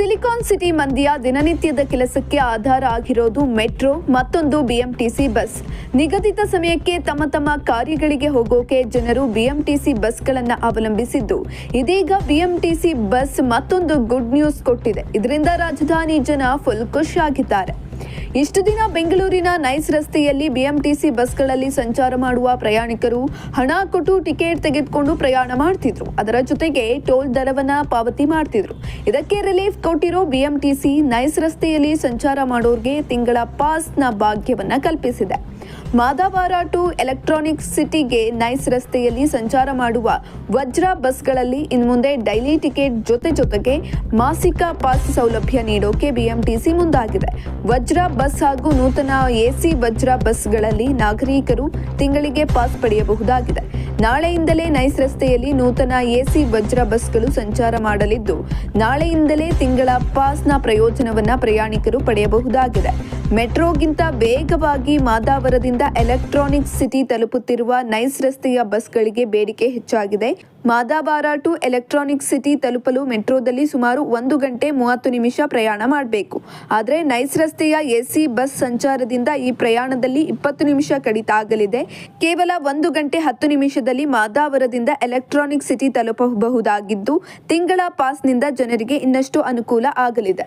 Silicon city ಮಂದಿಯ ದಿನನಿತ್ಯದ ಕೆಲಸಕ್ಕೆ ಆಧಾರ ಆಗಿರೋದು ಮೆಟ್ರೋ, ಮತ್ತೊಂದು ಬಿಎಂಟಿಸಿ ಬಸ್. ನಿಗದಿತ ಸಮಯಕ್ಕೆ ತಮ್ಮ ತಮ್ಮ ಕಾರ್ಯಗಳಿಗೆ ಹೋಗೋಕೆ ಜನರು ಬಿಎಂಟಿಸಿ ಬಸ್ಗಳನ್ನು ಅವಲಂಬಿಸಿದ್ದು. ಇದೀಗ ಬಿಎಂಟಿಸಿ ಬಸ್ ಮತ್ತೊಂದು ಗುಡ್ ನ್ಯೂಸ್ ಕೊಟ್ಟಿದೆ. ಇದರಿಂದ ರಾಜಧಾನಿ ಜನ ಫುಲ್ ಖುಷಿಯಾಗಿದ್ದಾರೆ ಇಷ್ಟು ದಿನ ಬೆಂಗಳೂರಿನ ನೈಸ್ ರಸ್ತೆಯಲ್ಲಿ ಬಿಎಂಟಿಸಿ ಬಸ್ಗಳಲ್ಲಿ ಸಂಚಾರ ಮಾಡುವ ಪ್ರಯಾಣಿಕರು ಹಣ ಕೊಟ್ಟು ಟಿಕೆಟ್ ತೆಗೆದುಕೊಂಡು ಪ್ರಯಾಣ ಮಾಡ್ತಿದ್ರು. ಅದರ ಜೊತೆಗೆ ಟೋಲ್ ದರವನ್ನ ಪಾವತಿ ಮಾಡ್ತಿದ್ರು. ಇದಕ್ಕೆ ರಿಲೀಫ್ ಕೊಟ್ಟಿರೋ ಬಿಎಂಟಿಸಿ ನೈಸ್ ರಸ್ತೆಯಲ್ಲಿ ಸಂಚಾರ ಮಾಡೋರ್ಗೆ ತಿಂಗಳ ಪಾಸ್ನ ಭಾಗ್ಯವನ್ನ ಕಲ್ಪಿಸಿದೆ. ಮಾದಾವಾರ ಟು ಎಲೆಕ್ಟ್ರಾನಿಕ್ ಸಿಟಿಗೆ ನೈಸ್ ರಸ್ತೆಯಲ್ಲಿ ಸಂಚಾರ ಮಾಡುವ ವಜ್ರ ಬಸ್ಗಳಲ್ಲಿ ಇನ್ಮುಂದೆ ಡೈಲಿ ಟಿಕೆಟ್ ಜೊತೆ ಜೊತೆಗೆ ಮಾಸಿಕ ಪಾಸ್ ಸೌಲಭ್ಯ ನೀಡೋಕೆ ಬಿಎಂಟಿಸಿ ಮುಂದಾಗಿದೆ. ವಜ್ರ ಬಸ್ ಹಾಗೂ ನೂತನ ಎಸಿ ವಜ್ರ ಬಸ್ಗಳಲ್ಲಿ ನಾಗರಿಕರು ತಿಂಗಳಿಗೆ ಪಾಸ್ ಪಡೆಯಬಹುದಾಗಿದೆ. ನಾಳೆಯಿಂದಲೇ ನೈಸ್ ರಸ್ತೆಯಲ್ಲಿ ನೂತನ ಎಸಿ ವಜ್ರ ಬಸ್ಗಳು ಸಂಚಾರ ಮಾಡಲಿದ್ದು, ನಾಳೆಯಿಂದಲೇ ತಿಂಗಳ ಪಾಸ್ನ ಪ್ರಯೋಜನವನ್ನು ಪ್ರಯಾಣಿಕರು ಪಡೆಯಬಹುದಾಗಿದೆ. ಮೆಟ್ರೋಗಿಂತ ವೇಗವಾಗಿ ಮಾದಾವರದಿಂದ ಎಲೆಕ್ಟ್ರಾನಿಕ್ ಸಿಟಿ ತಲುಪುತ್ತಿರುವ ನೈಸ್ ರಸ್ತೆಯ ಬಸ್ಗಳಿಗೆ ಬೇಡಿಕೆ ಹೆಚ್ಚಾಗಿದೆ. ಮಾದಾಬಾರ ಟು ಎಲೆಕ್ಟ್ರಾನಿಕ್ ಸಿಟಿ ತಲುಪಲು ಮೆಟ್ರೋದಲ್ಲಿ ಸುಮಾರು ಒಂದು ಗಂಟೆ ಮೂವತ್ತು ನಿಮಿಷ ಪ್ರಯಾಣ ಮಾಡಬೇಕು. ಆದರೆ ನೈಸ್ ರಸ್ತೆಯ ಎಸಿ ಬಸ್ ಸಂಚಾರದಿಂದ ಈ ಪ್ರಯಾಣದಲ್ಲಿ ಇಪ್ಪತ್ತು ನಿಮಿಷ ಕಡಿತ ಆಗಲಿದೆ ಕೇವಲ ಒಂದು ಗಂಟೆ ಹತ್ತು ನಿಮಿಷದಲ್ಲಿ ಮಾದಾವರದಿಂದ ಎಲೆಕ್ಟ್ರಾನಿಕ್ ಸಿಟಿ ತಲುಪಬಹುದಾಗಿದ್ದು, ತಿಂಗಳ ಪಾಸ್ನಿಂದ ಜನರಿಗೆ ಇನ್ನಷ್ಟು ಅನುಕೂಲ ಆಗಲಿದೆ.